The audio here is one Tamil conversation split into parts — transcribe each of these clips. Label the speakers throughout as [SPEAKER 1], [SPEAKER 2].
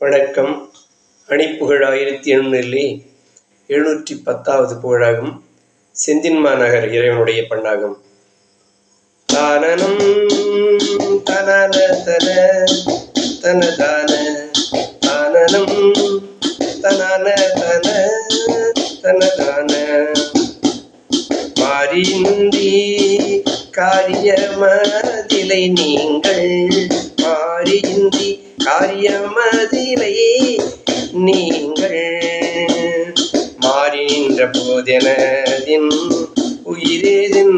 [SPEAKER 1] வணக்கம். அணிப்புகழ் ஆயிரத்தி எழுநூறிலே எழுநூற்றி பத்தாவது புகழாகும். செந்தின்மா நகர் இறைவனுடைய பண்ணாகும் தானனம் தனன தன தன தானனம் தனன தன தன மாறின்றி காரியமதிலை நீங்கள் காரியமதிலை நீங்கள் மாறி நின்ற போதெனதின் உயிரேதின்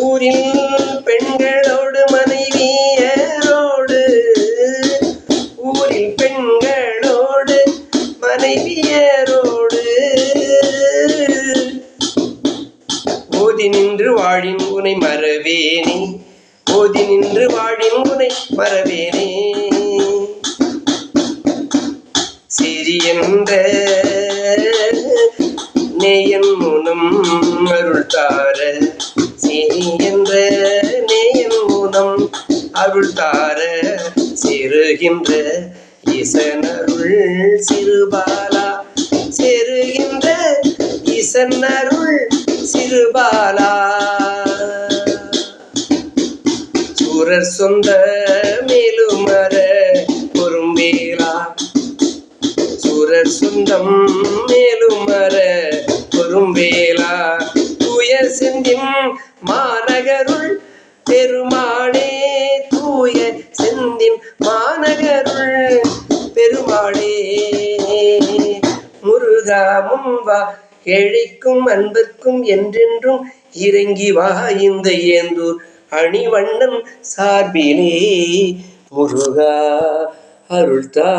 [SPEAKER 1] ஊரில் பெண்களோடு மனைவியரோடு ஊரில் பெண்களோடு மனைவியரோடு ஓதி நின்று வாழின் உனை மறவேனே. ஓதி நின்று வாழின் உனை மறவேனே சிறி என்ற நேயன் முனம் அருள் தார. சிறி என்ற நேயன் முனம் அருள் தார. சிறுகின்ற இசனருள் சிறுபாலா செருகின்ற இசனருள் சிறுபாலா சூரர் சொந்த மேலும் அற பொறும்பேலா. சூரர் சொந்தம் மேலும் அற பொறும்பேலா. துயர் செந்தின் மாநகருள் பெருமாளே தூய செந்தின் மாநகருள் பெருமாளே. முருகா முன்வா ஏழைக்கும் அன்பிற்கும் என்றென்றும் இறங்கி வா இந்த ஏந்தூர். அணிவண்ணன் சார்பிலே முருகா அருள்தா.